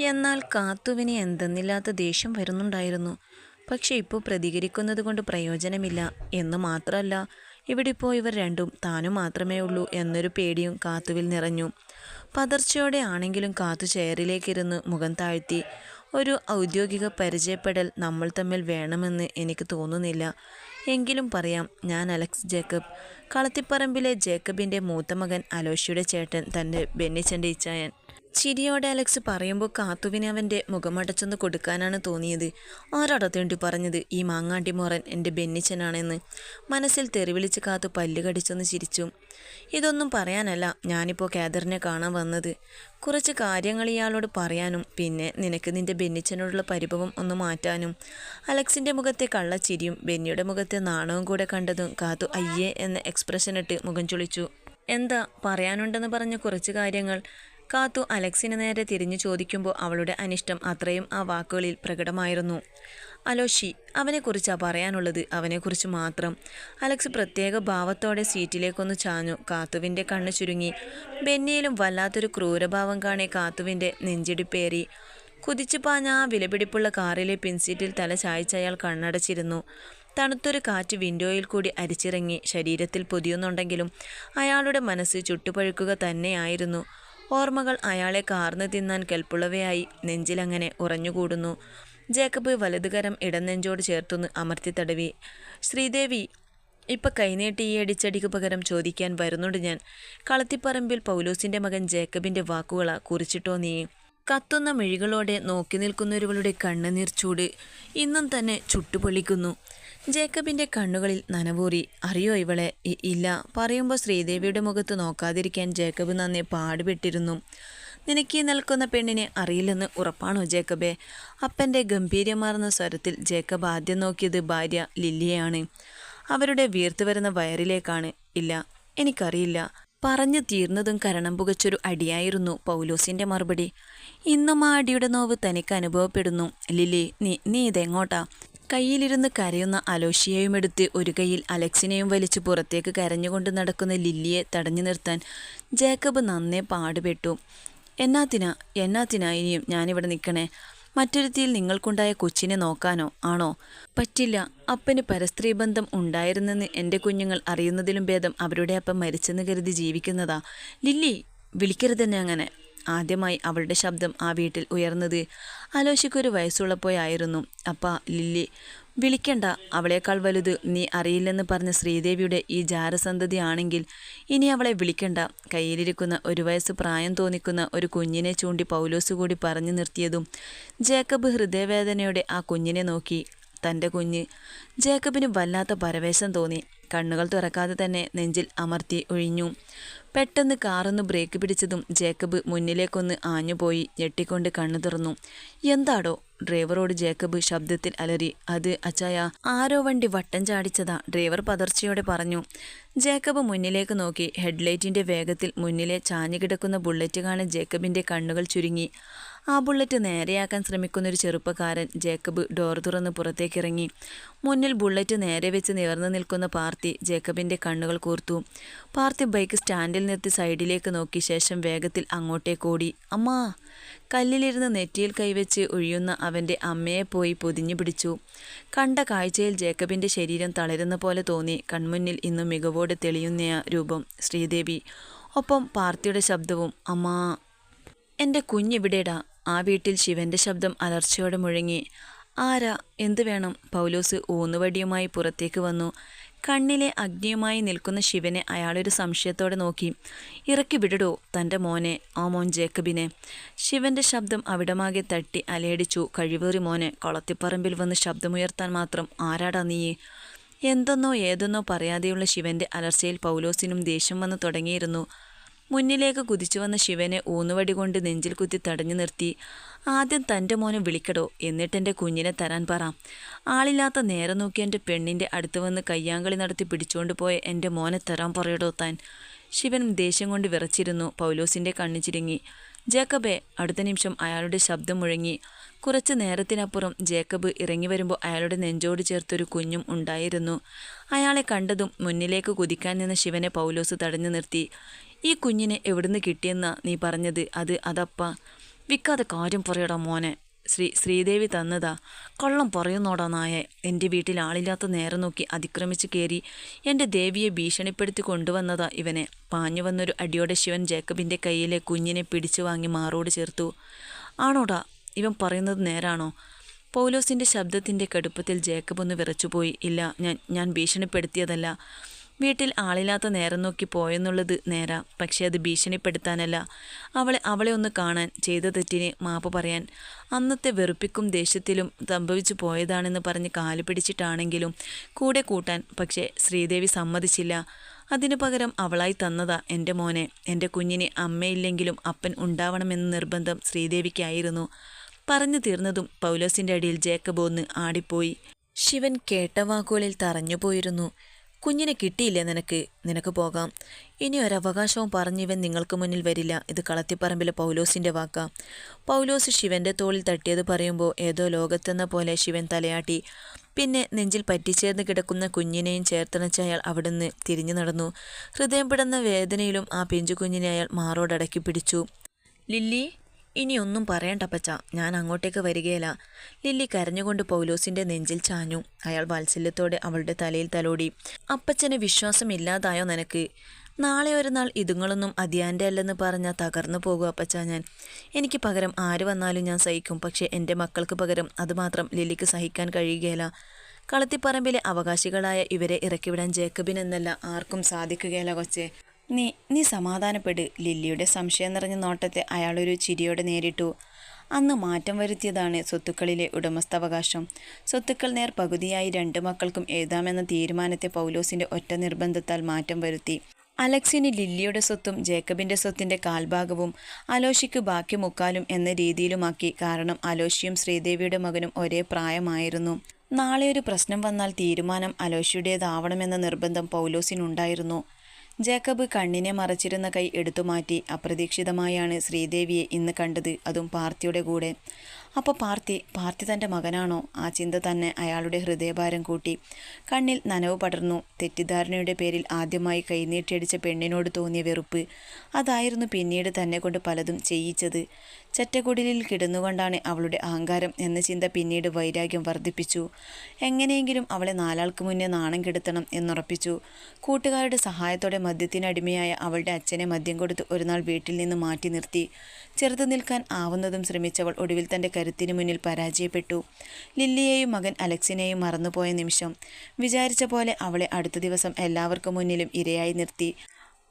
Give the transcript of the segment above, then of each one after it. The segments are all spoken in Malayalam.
എന്നാൽ കാത്തുവിന് എന്തെന്നില്ലാത്ത ദേഷ്യം വരുന്നുണ്ടായിരുന്നു. പക്ഷെ ഇപ്പോൾ പ്രതികരിക്കുന്നത് കൊണ്ട് പ്രയോജനമില്ല എന്ന് മാത്രമല്ല ഇവിടെ ഇപ്പോൾ ഇവർ രണ്ടും താനും മാത്രമേ ഉള്ളൂ എന്നൊരു പേടിയും കാത്തുവിൽ നിറഞ്ഞു. പതർച്ചയോടെ ആണെങ്കിലും കാത്തു ചെയറിലേക്കിരുന്ന് മുഖം താഴ്ത്തി ഒരു ഔദ്യോഗിക പരിചയപ്പെടൽ നമ്മൾ തമ്മിൽ വേണമെന്ന് എനിക്ക് തോന്നുന്നില്ല. എങ്കിലും പറയാം ഞാൻ അലക്സ് ജേക്കബ്. കളത്തിപ്പറമ്പിലെ ജേക്കബിന്റെ മൂത്ത മകൻ അലോഷിയുടെ ചേട്ടൻ തന്റെ ബെന്നിച്ചന്റെ ഇച്ചായൻ ചിരിയോടെ അലക്സ് പറയുമ്പോൾ കാത്തുവിനെ അവന്റെ മുഖമടച്ചൊന്ന് കൊടുക്കാനാണ് തോന്നിയത്. ആരാടാ തേണ്ടി പറഞ്ഞത്? ഈ മാങ്ങാണ്ടി മോറൻ എന്റെ ബെന്നിച്ചനാണെന്ന്. മനസ്സിൽ തെറിവിളിച്ച് കാത്തു പല്ല് കടിച്ചൊന്ന് ചിരിച്ചു. ഇതൊന്നും പറയാനല്ല. ഞാനിപ്പോൾ കാദറിനെ കാണാൻ വന്നത്. കുറച്ച് കാര്യങ്ങൾ ഇയാളോട് പറയാനും പിന്നെ നിനക്ക് നിന്റെ ബെന്നിച്ചനോടുള്ള പരിഭവം ഒന്ന് മാറ്റാനും. അലക്സിന്റെ മുഖത്തെ കള്ളച്ചിരിയും ബെന്നിയുടെ മുഖത്തെ നാണവും കൂടെ കണ്ടതും കാത്തു അയ്യേ എന്ന എക്സ്പ്രഷൻ ഇട്ട് മുഖം ചുളിച്ചു. എന്താ പറയാനുണ്ടെന്ന് പറഞ്ഞ കുറച്ച് കാര്യങ്ങൾ? കാത്തു അലക്സിന് നേരെ തിരിഞ്ഞു ചോദിക്കുമ്പോൾ അവളുടെ അനിഷ്ടം അത്രയും ആ വാക്കുകളിൽ പ്രകടമായിരുന്നു. അലോഷി അവനെക്കുറിച്ചാ പറയാനുള്ളത്? അവനെക്കുറിച്ച് മാത്രം. അലക്സ് പ്രത്യേക ഭാവത്തോടെ സീറ്റിലേക്കൊന്ന് ചാഞ്ഞു. കാത്തുവിന്റെ കണ്ണ് ചുരുങ്ങി. ബെന്നിയിലും വല്ലാത്തൊരു ക്രൂരഭാവം കാണേ കാത്തുവിന്റെ നെഞ്ചിടിപ്പേറി. കുതിച്ചു പാഞ്ഞ ആ വിലപിടിപ്പുള്ള കാറിലെ പിൻസീറ്റിൽ തല ചായ്ച്ച് അയാൾ കണ്ണടച്ചിരുന്നു. തണുത്തൊരു കാറ്റ് വിൻഡോയിൽ കൂടി അരിച്ചിറങ്ങി. ശരീരത്തിൽ പൊതിയുന്നുണ്ടെങ്കിലും അയാളുടെ മനസ്സ് ചുട്ടുപഴുക്കുക തന്നെയായിരുന്നു. ഓർമ്മകൾ അയാളെ കാർന്നു തിന്നാൻ കെൽപ്പുള്ളവയായി നെഞ്ചിലങ്ങനെ ഉറഞ്ഞുകൂടുന്നു. ജേക്കബ് വലതുകരം ഇടനെഞ്ചോട് ചേർത്തൊന്ന് അമർത്തി തടവി. ശ്രീദേവി ഇപ്പൊ കൈനീട്ടി ഈ അടിച്ചടിക്ക് പകരം ചോദിക്കാൻ വരുന്നുണ്ട് ഞാൻ. കളത്തിപ്പറമ്പിൽ പൗലോസിന്റെ മകൻ ജേക്കബിന്റെ വാക്കുകളാ കുറിച്ചിട്ടോ നീ? കത്തുന്ന മിഴികളോടെ നോക്കി നിൽക്കുന്നവരുടെ കണ്ണുനീർ ചൂട്. ഇന്നും തന്നെ ചുട്ടുപൊള്ളിക്കുന്നു. ജേക്കബിന്റെ കണ്ണുകളിൽ നനവൂറി അറിയോ ഇവളെ ഇല്ല. പറയുമ്പോൾ ശ്രീദേവിയുടെ മുഖത്ത് നോക്കാതിരിക്കാൻ ജേക്കബ് നന്നെ പാടുപെട്ടിരുന്നു. നിനക്ക് നിൽക്കുന്ന പെണ്ണിനെ അറിയില്ലെന്ന് ഉറപ്പാണോ ജേക്കബെ? അപ്പന്റെ ഗംഭീര്യമാർന്ന സ്വരത്തിൽ ജേക്കബ് ആദ്യം നോക്കിയത് ഭാര്യ ലില്ലിയാണ് അവരുടെ വീർത്തു വരുന്ന വയറിലേക്കാണ്. ഇല്ല എനിക്കറിയില്ല. പറഞ്ഞു തീർന്നതും കരണം പുകച്ചൊരു അടിയായിരുന്നു പൗലോസിന്റെ മറുപടി. ഇന്നും ആ അടിയുടെ നോവ് തനിക്ക് അനുഭവപ്പെടുന്നു. ലില്ലി നീ നീ ഇതെങ്ങോട്ടാ? കയ്യിലിരുന്ന് കരയുന്ന അലോഷിയെയും എടുത്ത് ഒരു കൈയിൽ അലക്സിനെയും വലിച്ചു പുറത്തേക്ക് കരഞ്ഞുകൊണ്ട് നടക്കുന്ന ലില്ലിയെ തടഞ്ഞു നിർത്താൻ ജേക്കബ് നന്നേ പാടുപെട്ടു. എന്നാത്തിനാ എന്നാത്തിനാ ഇനിയും ഞാനിവിടെ നിൽക്കണേ? മറ്റൊരുത്തിയിൽ നിങ്ങൾക്കുണ്ടായ കൊച്ചിനെ നോക്കാനോ? ആണോ? പറ്റില്ല. അപ്പന് പരസ്ത്രീ ബന്ധം ഉണ്ടായിരുന്നെന്ന് എന്റെ കുഞ്ഞുങ്ങൾ അറിയുന്നതിലും ഭേദം അവരുടെ അപ്പം മരിച്ചെന്ന് കരുതി ജീവിക്കുന്നതാ. ലില്ലി വിളിക്കരുതെന്നെ അങ്ങനെ. ആദ്യമായി അവളുടെ ശബ്ദം ആ വീട്ടിൽ ഉയർന്നത് അലോശിക്കൊരു വയസ്സുള്ളപ്പോയായിരുന്നു അപ്പ ലില്ലി വിളിക്കണ്ട. അവളേക്കാൾ വലുത് നീ അറിയില്ലെന്ന് പറഞ്ഞ ശ്രീദേവിയുടെ ഈ ജാരസന്തതി ആണെങ്കിൽ ഇനി അവളെ വിളിക്കണ്ട. കയ്യിലിരിക്കുന്ന ഒരു വയസ്സ് പ്രായം തോന്നിക്കുന്ന ഒരു കുഞ്ഞിനെ ചൂണ്ടി പൗലോസ് കൂടി പറഞ്ഞു നിർത്തിയതും ജേക്കബ് ഹൃദയവേദനയോടെ ആ കുഞ്ഞിനെ നോക്കി. തന്റെ കുഞ്ഞ് ജേക്കബിന് വല്ലാത്ത പരവേശം തോന്നി. കണ്ണുകൾ തുറക്കാതെ തന്നെ നെഞ്ചിൽ അമർത്തി ഒഴിഞ്ഞു. പെട്ടെന്ന് കാറൊന്ന് ബ്രേക്ക് പിടിച്ചതും ജേക്കബ് മുന്നിലേക്കൊന്ന് ആഞ്ഞുപോയി ഞെട്ടിക്കൊണ്ട് കണ്ണു തുറന്നു. എന്താടോ? ഡ്രൈവറോട് ജേക്കബ് ശബ്ദത്തിൽ അലറി. അത് അച്ചായ ആരോ വണ്ടി വട്ടം ചാടിച്ചതാ. ഡ്രൈവർ പതർച്ചയോടെ പറഞ്ഞു. ജേക്കബ് മുന്നിലേക്ക് നോക്കി. ഹെഡ്ലൈറ്റിന്റെ വേഗത്തിൽ മുന്നിലെ ചാഞ്ഞുകിടക്കുന്ന ബുള്ളറ്റ് കാണാൻ ജേക്കബിന്റെ കണ്ണുകൾ ചുരുങ്ങി. ആ ബുള്ളറ്റ് നേരെയാക്കാൻ ശ്രമിക്കുന്ന ഒരു ചെറുപ്പക്കാരൻ ജേക്കബ് ഡോർ തുറന്ന് പുറത്തേക്കിറങ്ങി. മുന്നിൽ ബുള്ളറ്റ് നേരെ വെച്ച് നിവർന്നു നിൽക്കുന്ന പാർത്തി ജേക്കബിന്റെ കണ്ണുകൾ കൂർത്തു. പാർത്തി ബൈക്ക് സ്റ്റാൻഡിൽ നിർത്തി സൈഡിലേക്ക് നോക്കി ശേഷം വേഗത്തിൽ അങ്ങോട്ടേക്ക് ഓടി. അമ്മാ! കല്ലിലിരുന്ന് നെറ്റിയിൽ കൈവച്ച് ഒഴിയുന്ന അവന്റെ അമ്മയെ പോയി പൊതിഞ്ഞു പിടിച്ചു. കണ്ട കാഴ്ചയിൽ ജേക്കബിന്റെ ശരീരം തളരുന്ന പോലെ തോന്നി. കൺമുന്നിൽ ഇന്നും മികവോടെ തെളിയുന്ന രൂപം ശ്രീദേവി. ഒപ്പം പാർത്തിയുടെ ശബ്ദവും അമ്മാ! എന്റെ കുഞ്ഞിവിടെടാ ആ വീട്ടിൽ ശിവന്റെ ശബ്ദം അലർച്ചയോടെ മുഴങ്ങി. ആരാ? എന്തു വേണം? പൗലോസ് ഊന്നുവടിയുമായി പുറത്തേക്ക് വന്നു. കണ്ണിലെ അഗ്നിയുമായി നിൽക്കുന്ന ശിവനെ അയാളൊരു സംശയത്തോടെ നോക്കി. ഇറക്കി വിടടോ തന്റെ മോനെ ആ മോൻ ജേക്കബിനെ. ശിവന്റെ ശബ്ദം അവിടമാകെ തട്ടി അലയടിച്ചു. കഴിവേറി മോനെ കൊളത്തിപ്പറമ്പിൽ വന്ന് ശബ്ദമുയർത്താൻ മാത്രം ആരാടാ നീ? എന്തെന്നോ ഏതെന്നോ പറയാതെയുള്ള ശിവന്റെ അലർച്ചയിൽ പൗലോസിനും ദേഷ്യം വന്നു തുടങ്ങിയിരുന്നു. മുന്നിലേക്ക് കുതിച്ചു വന്ന ശിവനെ ഊന്നുവടി കൊണ്ട് നെഞ്ചിൽ കുത്തി തടഞ്ഞു നിർത്തി. ആദ്യം തന്റെ മോനെ വിളിക്കടോ എന്നിട്ടെന്റെ കുഞ്ഞിനെ തരാൻ പറ. ആളില്ലാത്ത നേരെ നോക്കി എന്റെ പെണ്ണിന്റെ അടുത്ത് വന്ന് കയ്യാങ്കളി നടത്തി പിടിച്ചുകൊണ്ട് പോയ എന്റെ മോനെ തരാൻ പറയടോ താൻ. ശിവൻ ദേഷ്യം കൊണ്ട് വിറച്ചിരുന്നു പൗലോസിന്റെ കണ്ണു ചിരുങ്ങി. ജേക്കബെ അടുത്ത നിമിഷം അയാളുടെ ശബ്ദം മുഴങ്ങി. കുറച്ച് നേരത്തിനപ്പുറം ജേക്കബ് ഇറങ്ങി വരുമ്പോൾ അയാളുടെ നെഞ്ചോട് ചേർത്തൊരു കുഞ്ഞും ഉണ്ടായിരുന്നു. അയാളെ കണ്ടതും മുന്നിലേക്ക് കുതിക്കാൻ നിന്ന ശിവനെ പൗലോസ് തടഞ്ഞു നിർത്തി. ഈ കുഞ്ഞിനെ എവിടുന്ന് കിട്ടിയെന്നാ നീ പറഞ്ഞത്? അത് അതപ്പ. വിൽക്കാതെ കാര്യം പറയടാ മോനെ. ശ്രീ ശ്രീദേവി തന്നതാ. കള്ളം പറയുന്നോടാ നായ. എന്റെ വീട്ടിൽ ആളില്ലാത്ത നേരം നോക്കി അതിക്രമിച്ച് കയറി എന്റെ ദേവിയെ ഭീഷണിപ്പെടുത്തി കൊണ്ടുവന്നതാ ഇവനെ. പാഞ്ഞു വന്നൊരു അടിയോടെ ശിവൻ ജേക്കബിന്റെ കയ്യിലെ കുഞ്ഞിനെ പിടിച്ചു വാങ്ങി മാറോട് ചേർത്തു. ആണോടാ ഇവൻ പറയുന്നത് നേരാണോ? പൗലോസിന്റെ ശബ്ദത്തിന്റെ കടുപ്പത്തിൽ ജേക്കബ് ഒന്ന് വിറച്ചുപോയി. ഇല്ല ഞാൻ ഞാൻ ഭീഷണിപ്പെടുത്തിയതല്ല. വീട്ടിൽ ആളില്ലാത്ത നേരം നോക്കി പോയെന്നുള്ളത് നേരാ. പക്ഷേ അത് ഭീഷണിപ്പെടുത്താനല്ല. അവളെ അവളെ ഒന്ന് കാണാൻ ചെയ്ത തെറ്റിനെ മാപ്പ് പറയാൻ. അന്നത്തെ വെറുപ്പിക്കും ദേഷ്യത്തിലും സംഭവിച്ചു പോയതാണെന്ന് പറഞ്ഞ് കാൽ പിടിച്ചിട്ടാണെങ്കിലും കൂടെ കൂട്ടാൻ പക്ഷേ ശ്രീദേവി സമ്മതിച്ചില്ല. അതിനു പകരം അവളായി തന്നതാ എന്റെ മോനെ. എന്റെ കുഞ്ഞിനെ അമ്മയില്ലെങ്കിലും അപ്പൻ ഉണ്ടാവണമെന്ന നിർബന്ധം ശ്രീദേവിക്കായിരുന്നു. പറഞ്ഞു തീർന്നതും പൗലോസിന്റെ അടിയിൽ ജേക്കബ് ഒന്ന് ആടിപ്പോയി. ശിവൻ കേട്ട വാക്കുകളിൽ തറഞ്ഞുപോയിരുന്നു. കുഞ്ഞിനെ കിട്ടിയില്ലേ നിനക്ക്? നിനക്ക് പോകാം. ഇനി ഒരവകാശവും പറഞ്ഞിവൻ നിങ്ങൾക്ക് മുന്നിൽ വരില്ല. ഇത് കളത്തിപ്പറമ്പിലെ പൗലോസിന്റെ വാക്ക. പൗലോസ് ശിവന്റെ തോളിൽ തട്ടിയത് പറയുമ്പോൾ ഏതോ ലോകത്തെന്ന പോലെ ശിവൻ തലയാട്ടി. പിന്നെ നെഞ്ചിൽ പറ്റിച്ചേർന്ന് കിടക്കുന്ന കുഞ്ഞിനെയും ചേർത്തണച്ച അയാൾ അവിടുന്ന് തിരിഞ്ഞു നടന്നു. ഹൃദയം പെടുന്ന വേദനയിലും ആ പിഞ്ചു കുഞ്ഞിനെ അയാൾ മാറോടടക്കി പിടിച്ചു. ലില്ലി ഇനി ഒന്നും പറയണ്ട പച്ച ഞാൻ അങ്ങോട്ടേക്ക് വരികയില്ല. ലില്ലി കരഞ്ഞുകൊണ്ട് പൗലോസിന്റെ നെഞ്ചിൽ ചാഞ്ഞു. അയാൾ വാത്സല്യത്തോടെ അവളുടെ തലയിൽ തലോടി. അപ്പച്ചന് വിശ്വാസമില്ലാതായോ നിനക്ക്? നാളെ ഒരു നാൾ ഇതുങ്ങളൊന്നും അതിയാന്റെ അല്ലെന്ന് പറഞ്ഞാൽ തകർന്നു പോകും അപ്പച്ച ഞാൻ. എനിക്ക് പകരം ആര് വന്നാലും ഞാൻ സഹിക്കും. പക്ഷേ എന്റെ മക്കൾക്ക് പകരം അതുമാത്രം ലില്ലിക്ക് സഹിക്കാൻ കഴിയുകയില്ല. കളത്തിപ്പറമ്പിലെ അവകാശികളായ ഇവരെ ഇറക്കിവിടാൻ ജേക്കബിനെന്നല്ല ആർക്കും സാധിക്കുകയില്ല കൊച്ചേ. നീ നീ സമാധാനപ്പെട് ലില്ലിയുടെ സംശയം നിറഞ്ഞ നോട്ടത്തെ അയാളൊരു ചിരിയോടെ നേരിട്ടു. അന്ന് മാറ്റം വരുത്തിയതാണ് സ്വത്തുക്കളിലെ ഉടമസ്ഥാവകാശം. സ്വത്തുക്കൾ നേർ പകുതിയായി രണ്ട് മക്കൾക്കും എഴുതാമെന്ന തീരുമാനത്തെ പൗലോസിന്റെ ഒറ്റ നിർബന്ധത്താൽ മാറ്റം വരുത്തി. അലക്സിന് ലില്ലിയുടെ സ്വത്തും ജേക്കബിന്റെ സ്വത്തിന്റെ കാൽഭാഗവും അലോഷിക്ക് ബാക്കി മുക്കാലും എന്ന രീതിയിലുമാക്കി കാരണം അലോഷിയും ശ്രീദേവിയുടെ മകനും ഒരേ പ്രായമായിരുന്നു. നാളെ ഒരു പ്രശ്നം വന്നാൽ തീരുമാനം അലോഷിയുടേതാവണമെന്ന നിർബന്ധം പൗലോസിനുണ്ടായിരുന്നു. ജേക്കബ് കണ്ണിനെ മറച്ചിരുന്ന കൈ എടുത്തുമാറ്റി അപ്രതീക്ഷിതമായാണ് ശ്രീദേവിയെ ഇന്ന് കണ്ടത്. അതും പാർത്തിയുടെ കൂടെ. അപ്പോൾ പാർത്തി പാർത്തി തന്റെ മകനാണോ? ആ ചിന്ത തന്നെ അയാളുടെ ഹൃദയഭാരം കൂട്ടി. കണ്ണിൽ നനവ് പടർന്നു. തെറ്റിദ്ധാരണയുടെ പേരിൽ ആദ്യമായി കൈനീട്ടിയടിച്ച പെണ്ണിനോട് തോന്നിയ വെറുപ്പ്. അതായിരുന്നു പിന്നീട് തന്നെ കൊണ്ട് പലതും ചെയ്യിച്ചത്. ചറ്റക്കുടിലിൽ കിടന്നുകൊണ്ടാണ് അവളുടെ അഹങ്കാരം എന്ന ചിന്ത പിന്നീട് വൈരാഗ്യം വർദ്ധിപ്പിച്ചു. എങ്ങനെയെങ്കിലും അവളെ നാലാൾക്ക് മുന്നേ നാണം കെടുത്തണം എന്നുറപ്പിച്ചു. കൂട്ടുകാരുടെ സഹായത്തോടെ മദ്യത്തിനടിമയായ അവളുടെ അച്ഛനെ മദ്യം കൊടുത്ത് ഒരുനാൾ വീട്ടിൽ നിന്ന് മാറ്റി നിർത്തി. ചെറുതു നിൽക്കാൻ ആവുന്നതും ശ്രമിച്ചവൾ ഒടുവിൽ തന്റെ കരുത്തിന് മുന്നിൽ പരാജയപ്പെട്ടു. ലില്ലിയെയും മകൻ അലക്സിനെയും മറന്നുപോയ നിമിഷം വിചാരിച്ച പോലെ അവളെ അടുത്ത ദിവസം എല്ലാവർക്കും മുന്നിലും ഇരയായി നിർത്തി.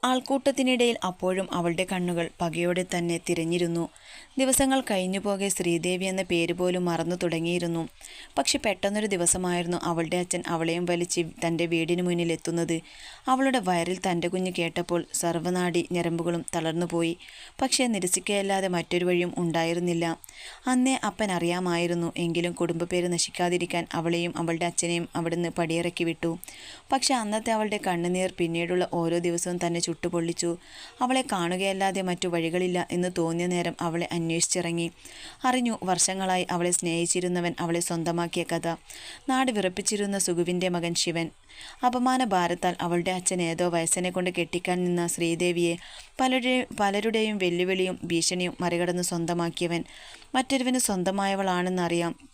ആൾക്കൂട്ടത്തിനിടയിൽ അപ്പോഴും അവളുടെ കണ്ണുകൾ പകയോടെ തന്നെ തിരഞ്ഞിരുന്നു. ദിവസങ്ങൾ കഴിഞ്ഞു പോകെ ശ്രീദേവി എന്ന പേര് പോലും മറന്നു തുടങ്ങിയിരുന്നു. പക്ഷെ പെട്ടെന്നൊരു ദിവസമായിരുന്നു അവളുടെ അച്ഛൻ അവളെയും വലിച്ച് തന്റെ വീടിന് മുന്നിൽ എത്തുന്നത്. അവളുടെ വയറിൽ തന്റെ കുഞ്ഞ് കേട്ടപ്പോൾ സർവനാടി ഞരമ്പുകളും തളർന്നുപോയി. പക്ഷേ നിരസിക്കയല്ലാതെ മറ്റൊരു വഴിയും ഉണ്ടായിരുന്നില്ല. അന്നേ അപ്പൻ അറിയാമായിരുന്നു എങ്കിലും കുടുംബപ്പേര് നശിക്കാതിരിക്കാൻ അവളെയും അവളുടെ അച്ഛനെയും അവിടുന്ന് പടിയിറക്കി വിട്ടു. പക്ഷേ അന്നത്തെ അവളുടെ കണ്ണുനീർ പിന്നീടുള്ള ഓരോ ദിവസവും തന്നെ ചുട്ടുപൊള്ളിച്ചു. അവളെ കാണുകയല്ലാതെ മറ്റു വഴികളില്ല എന്ന് തോന്നിയ നേരം അവളെ അന്വേഷിച്ചിറങ്ങി. അറിഞ്ഞു വർഷങ്ങളായി അവളെ സ്നേഹിച്ചിരുന്നവൻ അവളെ സ്വന്തമാക്കിയ കഥ. നാട് വിറപ്പിച്ചിരുന്ന സുഗുവിന്റെ മകൻ ശിവൻ. അപമാന ഭാരത്താൽ അവളുടെ അച്ഛൻ ഏതോ വയസ്സനെ കൊണ്ട് കെട്ടിക്കാൻ നിന്ന ശ്രീദേവിയെ പലരുടെ പലരുടെയും വെല്ലുവിളിയും ഭീഷണിയും മറികടന്ന് സ്വന്തമാക്കിയവൻ. മറ്റൊരുവന് സ്വന്തമായവളാണെന്നറിയാം.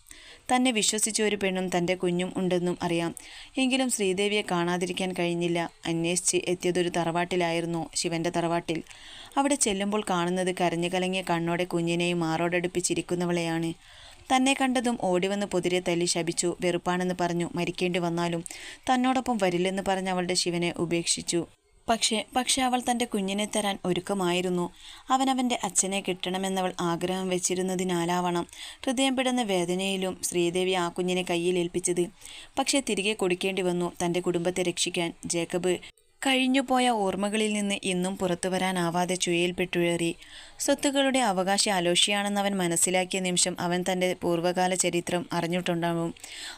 തന്നെ വിശ്വസിച്ച ഒരു പെണ്ണും തന്റെ കുഞ്ഞും ഉണ്ടെന്നും അറിയാം. എങ്കിലും ശ്രീദേവിയെ കാണാതിരിക്കാൻ കഴിഞ്ഞില്ല. അന്വേഷിച്ച് എത്തിയതൊരു തറവാട്ടിലായിരുന്നു ശിവന്റെ തറവാട്ടിൽ. അവിടെ ചെല്ലുമ്പോൾ കാണുന്നത് കരഞ്ഞു കലങ്ങിയ കണ്ണോടെ കുഞ്ഞിനെയും മാറോടടുപ്പിച്ചിരിക്കുന്നവളെയാണ് തന്നെ കണ്ടതും ഓടിവന്ന് പൊതിരെ തല്ലി ശപിച്ചു വെറുപ്പാണെന്ന് പറഞ്ഞു മരിക്കേണ്ടി വന്നാലും തന്നോടൊപ്പം വരില്ലെന്ന് പറഞ്ഞ് അവളുടെ ശിവനെ ഉപേക്ഷിച്ചു. പക്ഷേ പക്ഷെ അവൾ തന്റെ കുഞ്ഞിനെ തരാൻ ഒരുക്കമായിരുന്നു. അവനവന്റെ അച്ഛനെ കിട്ടണമെന്നവൾ ആഗ്രഹം വെച്ചിരുന്നതിനാലാവണം ഹൃദയം പിടന്ന വേദനയിലും ശ്രീദേവി ആ കുഞ്ഞിനെ കയ്യിൽ ഏൽപ്പിച്ചത്. പക്ഷേ തിരികെ കൊടുക്കേണ്ടി വന്നു തന്റെ കുടുംബത്തെ രക്ഷിക്കാൻ ജേക്കബ് കഴിഞ്ഞുപോയ ഓർമ്മകളിൽ നിന്ന് ഇന്നും പുറത്തു വരാനാവാതെ ചുഴയിൽപ്പെട്ടുഴറി സ്വത്തുക്കളുടെ അവകാശി അലോഷിയാണെന്ന് അവൻ മനസ്സിലാക്കിയ നിമിഷം അവൻ തന്റെ പൂർവകാല ചരിത്രം അറിഞ്ഞിട്ടുണ്ടാവും.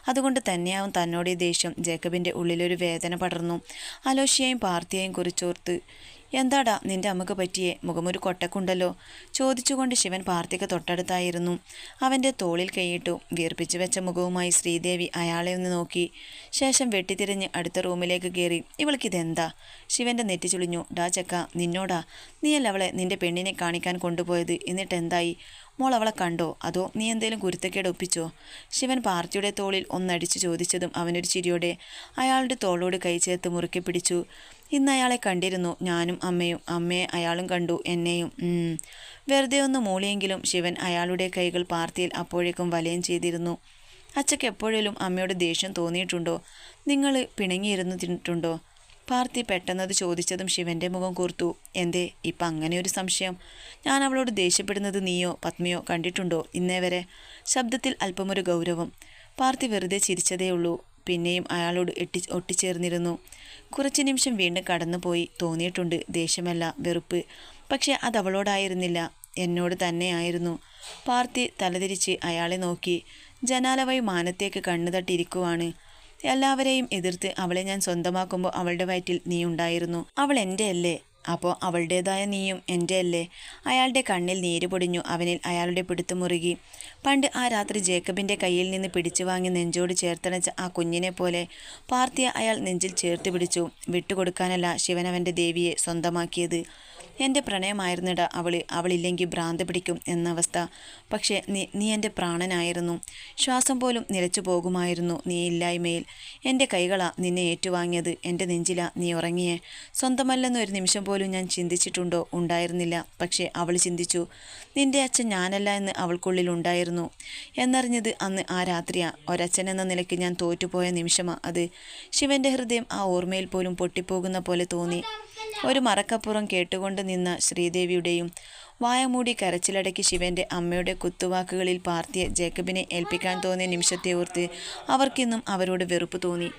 അതുകൊണ്ട് തന്നെയാവും തന്നോട് ദേഷ്യം. ജേക്കബിന്റെ ഉള്ളിലൊരു വേദന പടർന്നു. അലോഷിയെയും പാർത്തിയെയും കുറിച്ചോർത്ത് എന്താടാ നിന്റെ അമ്മയ്ക്ക് പറ്റിയേ? മുഖമൊരു കൊട്ടക്കുണ്ടല്ലോ. ചോദിച്ചുകൊണ്ട് ശിവൻ പാർത്തിക തൊട്ടടുത്തായിരുന്നു. അവന്റെ തോളിൽ കൈയിട്ടു വീർപ്പിച്ചു വെച്ച മുഖവുമായി ശ്രീദേവി അയാളെ ഒന്ന് നോക്കി. ശേഷം വെട്ടിത്തിരിഞ്ഞ് അടുത്ത റൂമിലേക്ക് കയറി ഇവൾക്കിതെന്താ? ശിവന്റെ നെറ്റി ചുളിഞ്ഞു. ഡാ ചക്ക നിന്നോടാ. നീയല്ല അവളെ നിന്റെ പെണ്ണിനെ കാണിക്കാൻ കൊണ്ടുപോയത്. എന്നിട്ട് എന്തായി മോൾ അവളെ കണ്ടോ? അതോ നീ എന്തേലും കുരുത്തക്കേട് ഒപ്പിച്ചോ? ശിവൻ പാർത്തിയുടെ തോളിൽ ഒന്നടിച്ചു ചോദിച്ചതും അവനൊരു ചിരിയോടെ അയാളുടെ തോളോട് കൈ ചേർത്ത് മുറുക്കി പിടിച്ചു. ഇന്ന് അയാളെ കണ്ടിരുന്നു. ഞാനും അമ്മയും. അമ്മയെ അയാളും കണ്ടു. എന്നെയും. വെറുതെ ഒന്ന് മൂളിയെങ്കിലും ശിവൻ അയാളുടെ കൈകൾ പാർത്തിയിൽ അപ്പോഴേക്കും വലയം ചെയ്തിരുന്നു. അച്ചയ്ക്ക് എപ്പോഴേലും അമ്മയോട് ദേഷ്യം തോന്നിയിട്ടുണ്ടോ? നിങ്ങൾ പിണങ്ങിയിരുന്നിട്ടുണ്ടോ പാർത്തി പെട്ടെന്നത് ചോദിച്ചതും ശിവന്റെ മുഖം കൂർത്തു. എന്തേ ഇപ്പം അങ്ങനെ ഒരു സംശയം? ഞാൻ അവളോട് ദേഷ്യപ്പെടുന്നത് നീയോ പത്മിയോ കണ്ടിട്ടുണ്ടോ? ഇന്നേ വരെ. ശബ്ദത്തിൽ അല്പമൊരു ഗൗരവം. പാർത്തി വെറുതെ ചിരിച്ചതേയുള്ളൂ. പിന്നെയും അയാളോട് എട്ടി ഒട്ടിച്ചേർന്നിരുന്നു. കുറച്ച് നിമിഷം വീണ്ടും കടന്നുപോയി തോന്നിയിട്ടുണ്ട്. ദേഷ്യമല്ല വെറുപ്പ്. പക്ഷെ അത് അവളോടായിരുന്നില്ല എന്നോട് തന്നെയായിരുന്നു. പാർത്തി തലതിരിച്ച് അയാളെ നോക്കി. ജനാല വഴി മാനത്തേക്ക് കണ്ണു തട്ടിയിരിക്കുവാണ് എല്ലാവരെയും എതിർത്ത് അവളെ ഞാൻ സ്വന്തമാക്കുമ്പോൾ അവളുടെ വയറ്റിൽ നീ ഉണ്ടായിരുന്നു. അവൾ എന്റെ അല്ലേ അപ്പോൾ അവളുടേതായ നീയും എന്റെ അല്ലേ അയാളുടെ കണ്ണിൽ നീര് പൊടിഞ്ഞു അവനിൽ അയാളുടെ പിടുത്തു മുറുകി. പണ്ട് ആ രാത്രി ജേക്കബിന്റെ കയ്യിൽ നിന്ന് പിടിച്ചു വാങ്ങി നെഞ്ചോട് ചേർത്തണച്ച ആ കുഞ്ഞിനെ പോലെ പാർത്തിയെ അയാൾ നെഞ്ചിൽ ചേർത്ത് പിടിച്ചു. വിട്ടുകൊടുക്കാനല്ല ശിവനവന്റെ ദേവിയെ സ്വന്തമാക്കിയത്. എന്റെ പ്രണയമായിരുന്നിട അവൾ അവളില്ലെങ്കിൽ ഭ്രാന്ത് പിടിക്കും എന്ന അവസ്ഥ. പക്ഷേ നീ നീ എന്റെ പ്രാണനായിരുന്നു. ശ്വാസം പോലും നിലച്ചു പോകുമായിരുന്നു നീ ഇല്ലായ്മയിൽ. എന്റെ കൈകളാ നിന്നെ ഏറ്റുവാങ്ങിയത്. എന്റെ നെഞ്ചിലാ നീ ഉറങ്ങിയേ. സ്വന്തമല്ലെന്ന് ഒരു നിമിഷം പോലും ഞാൻ ചിന്തിച്ചിട്ടുണ്ടോ? ഉണ്ടായിരുന്നില്ല. പക്ഷേ അവൾ ചിന്തിച്ചു നിന്റെ അച്ഛൻ ഞാനല്ല എന്ന് അവൾക്കുള്ളിൽ ഉണ്ടായിരുന്നു. എന്നറിഞ്ഞത് അന്ന് ആ രാത്രിയാ. ഒരച്ഛൻ എന്ന നിലയ്ക്ക് ഞാൻ തോറ്റുപോയ നിമിഷമാ അത്. ശിവന്റെ ഹൃദയം ആ ഓർമ്മയിൽ പോലും പൊട്ടിപ്പോകുന്ന പോലെ തോന്നി. ഒരു മറക്കപ്പുറം കേട്ടുകൊണ്ട് നിന്ന ശ്രീദേവിയുടെയും വായമൂടി കരച്ചിലടക്കി ശിവന്റെ അമ്മയുടെ കുത്തുവാക്കുകളിൽ പാർത്തിയെ ജേക്കബിനെ ഏൽപ്പിക്കാൻ തോന്നിയ നിമിഷത്തെ ഓർത്ത് അവർക്കിന്നും അവരോട് വെറുപ്പ് തോന്നി.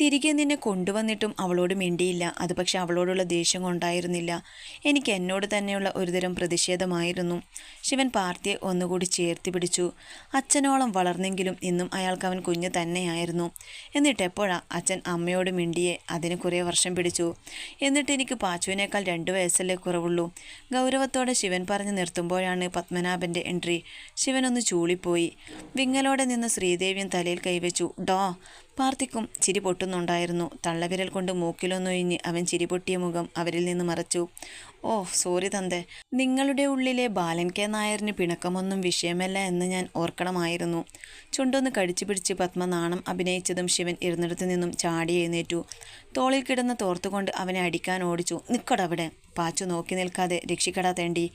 തിരികെ നിന്നെ കൊണ്ടുവന്നിട്ടും അവളോട് മിണ്ടിയില്ല. അത് പക്ഷെ അവളോടുള്ള ദേഷ്യം കൊണ്ടായിരുന്നില്ല. എനിക്ക് എന്നോട് തന്നെയുള്ള ഒരുതരം പ്രതിഷേധമായിരുന്നു. ശിവൻ പാർത്തിയെ ഒന്നുകൂടി ചേർത്തി പിടിച്ചു. അച്ഛനോളം വളർന്നെങ്കിലും ഇന്നും അയാൾക്ക് അവൻ കുഞ്ഞു തന്നെയായിരുന്നു. എന്നിട്ട് എപ്പോഴാ അച്ഛൻ അമ്മയോട് മിണ്ടിയെ അതിന് കുറേ വർഷം പിടിച്ചു. എന്നിട്ട് എനിക്ക് പാച്ചുവിനേക്കാൾ രണ്ട് വയസ്സല്ലേ കുറവുള്ളൂ. ഗൗരവത്തോടെ ശിവൻ പറഞ്ഞു നിർത്തുമ്പോഴാണ് പത്മനാഭന്റെ എൻട്രി. ശിവനൊന്ന് ചൂളിപ്പോയി. വിങ്ങലോടെ നിന്ന് ശ്രീദേവിയും തലയിൽ കൈവച്ചു. ഡോ പാർത്തിക്കും ചിരി പൊട്ടുന്നുണ്ടായിരുന്നു. തള്ളവിരൽ കൊണ്ട് മൂക്കിലൊന്നൊഴിഞ്ഞ് അവൻ ചിരി പൊട്ടിയ മുഖം അവരിൽ നിന്ന് മറച്ചു. ഓ സോറി തന്തേ. നിങ്ങളുടെ ഉള്ളിലെ ബാലൻ കെ നായരിന് പിണക്കമൊന്നും വിഷയമല്ല എന്ന് ഞാൻ ഓർക്കണമായിരുന്നു. ചുണ്ടൊന്ന് കടിച്ചു പിടിച്ച് പത്മനാണം അഭിനയിച്ചതും ശിവൻ ഇരുന്നിടത്തു നിന്നും ചാടി എഴുന്നേറ്റു. തോളിൽ കിടന്ന് തോർത്തുകൊണ്ട് അവനെ അടിക്കാൻ ഓടിച്ചു. നിക്കടവിടെ പാച്ചു നോക്കി നിൽക്കാതെ രക്ഷിക്കടാ തേണ്ടി.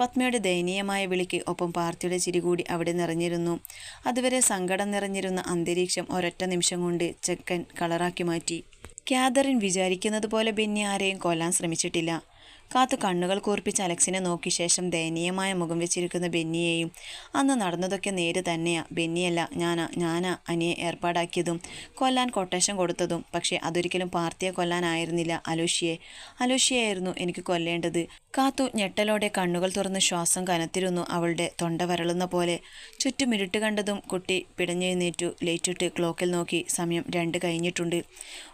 പത്മയുടെ ദയനീയമായ വിളിക്ക് ഒപ്പം പാർത്തിയുടെ ചിരി കൂടി അവിടെ നിറഞ്ഞിരുന്നു. അതുവരെ സങ്കടം നിറഞ്ഞിരുന്ന അന്തരീക്ഷം ഒരൊറ്റ നിമിഷം കൊണ്ട് ചെക്കൻ കളറാക്കി മാറ്റി. ക്യാദറിൻ വിചാരിക്കുന്നത് പോലെ ബെന്നി ആരെയും കൊല്ലാൻ ശ്രമിച്ചിട്ടില്ല. കാത്തു കണ്ണുകൾ കൂർപ്പിച്ച് അലക്സിനെ നോക്കി ശേഷം ദയനീയമായ മുഖം വെച്ചിരിക്കുന്ന ബെന്നിയെയും അന്ന് നടന്നതൊക്കെ നേര് തന്നെയാ. ബെന്നിയല്ല ഞാനാ ഞാനാ അനിയെ ഏർപ്പാടാക്കിയതും കൊല്ലാൻ കൊട്ടേഷൻ കൊടുത്തതും. പക്ഷേ അതൊരിക്കലും പാർട്ടിയെ കൊല്ലാനായിരുന്നില്ല അലോഷിയെ അലോഷിയായിരുന്നു എനിക്ക് കൊല്ലേണ്ടത്. കാത്തു ഞെട്ടലോടെ കണ്ണുകൾ തുറന്ന് ശ്വാസം കനത്തിരുന്നു അവളുടെ തൊണ്ട വരളുന്ന പോലെ. ചുറ്റും ഇരുട്ട് കണ്ടതും കുട്ടി പിടഞ്ഞെഴുന്നേറ്റു. ലേറ്റിട്ട് ക്ലോക്കിൽ നോക്കി സമയം രണ്ട് കഴിഞ്ഞിട്ടുണ്ട്.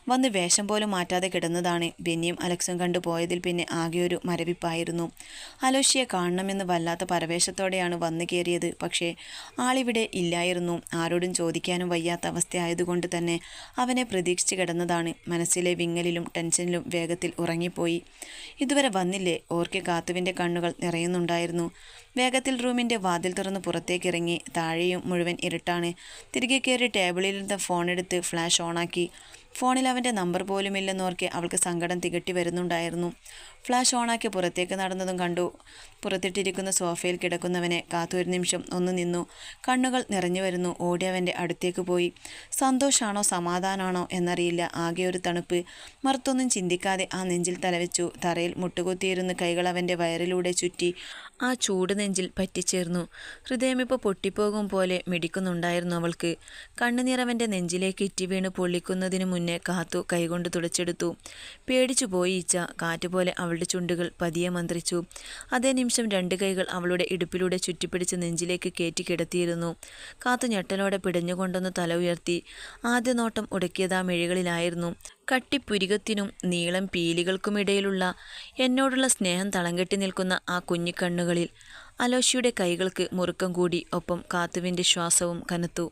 വന്ന് വേഷം പോലും മാറ്റാതെ കിടന്നതാണ്. ബെന്നിയും അലക്സും കണ്ടു പോയതിൽ പിന്നെ ആകെ ഒരു മരവിപ്പായിരുന്നു. അലോഷിയെ കാണണമെന്ന് വല്ലാത്ത പരവേശത്തോടെയാണ് വന്നു കയറിയത്. പക്ഷേ ആളിവിടെ ഇല്ലായിരുന്നു. ആരോടും ചോദിക്കാനും വയ്യാത്ത അവസ്ഥയായതുകൊണ്ട് തന്നെ അവനെ പ്രതീക്ഷിച്ച് കിടന്നതാണ്. മനസ്സിലെ വിങ്ങലിലും ടെൻഷനിലും വേഗത്തിൽ ഉറങ്ങിപ്പോയി. ഇതുവരെ വന്നില്ലേ? ഓർക്കെ കാത്തുവിന്റെ കണ്ണുകൾ നിറയുന്നുണ്ടായിരുന്നു. വേഗത്തിൽ റൂമിന്റെ വാതിൽ തുറന്ന് പുറത്തേക്കിറങ്ങി. താഴെയും മുഴുവൻ ഇരുട്ടാണ്. തിരികെ കയറി ടേബിളിലിരുന്ന ഫോണെടുത്ത് ഫ്ലാഷ് ഓണാക്കി. ഫോണിൽ അവന്റെ നമ്പർ പോലുമില്ലെന്നോർക്കെ അവൾക്ക് സങ്കടം തികട്ടി വരുന്നുണ്ടായിരുന്നു. ഫ്ലാഷ് ഓണാക്കി പുറത്തേക്ക് നടന്നതും കണ്ടു. പുറത്തിട്ടിരിക്കുന്ന സോഫയിൽ കിടക്കുന്നവനെ കാത്തൊരു നിമിഷം ഒന്ന് നിന്നു. കണ്ണുകൾ നിറഞ്ഞു വരുന്നു. ഓടി അവന്റെ അടുത്തേക്ക് പോയി. സന്തോഷാണോ സമാധാനമാണോ എന്നറിയില്ല. ആകെ ഒരു തണുപ്പ്. മറുത്തൊന്നും ചിന്തിക്കാതെ ആ നെഞ്ചിൽ തലവെച്ചു. തറയിൽ മുട്ടുകുത്തിയിരുന്ന് കൈകൾ അവന്റെ വയറിലൂടെ ചുറ്റി. ആ ചൂട് നെഞ്ചിൽ പറ്റിച്ചേർന്നു. ഹൃദയമിപ്പോൾ പൊട്ടിപ്പോകും പോലെ മിടിക്കുന്നുണ്ടായിരുന്നു അവൾക്ക്. കണ്ണുനീറവന്റെ നെഞ്ചിലേക്ക് ഇറ്റി വീണ് പൊള്ളിക്കുന്നതിനു മുന്നേ കാത്തു കൈകൊണ്ട് തുടച്ചെടുത്തു. പേടിച്ചു പോയി ഈച്ച. കാറ്റുപോലെ അവളുടെ ചുണ്ടുകൾ പതിയെ മന്ത്രിച്ചു. അതേ നിമിഷം രണ്ട് കൈകൾ അവളുടെ ഇടുപ്പിലൂടെ ചുറ്റിപ്പിടിച്ച് നെഞ്ചിലേക്ക് കയറ്റി കിടത്തിയിരുന്നു. കാത്തു ഞെട്ടലോടെ പിടഞ്ഞുകൊണ്ടൊന്ന് തല ഉയർത്തി. ആദ്യ നോട്ടം ഉടക്കിയതാ മിഴികളിലായിരുന്നു. കട്ടിപ്പുരികത്തിനും നീളം പീലികൾക്കുമിടയിലുള്ള എന്നോടുള്ള സ്നേഹം തളംകെട്ടി നിൽക്കുന്ന ആ കുഞ്ഞിക്കണ്ണുകളിൽ അലോഷിയുടെ കൈകൾക്ക് മുറുക്കം കൂടി ഒപ്പം കാത്തുവിന്റെ ശ്വാസവും കനത്തു.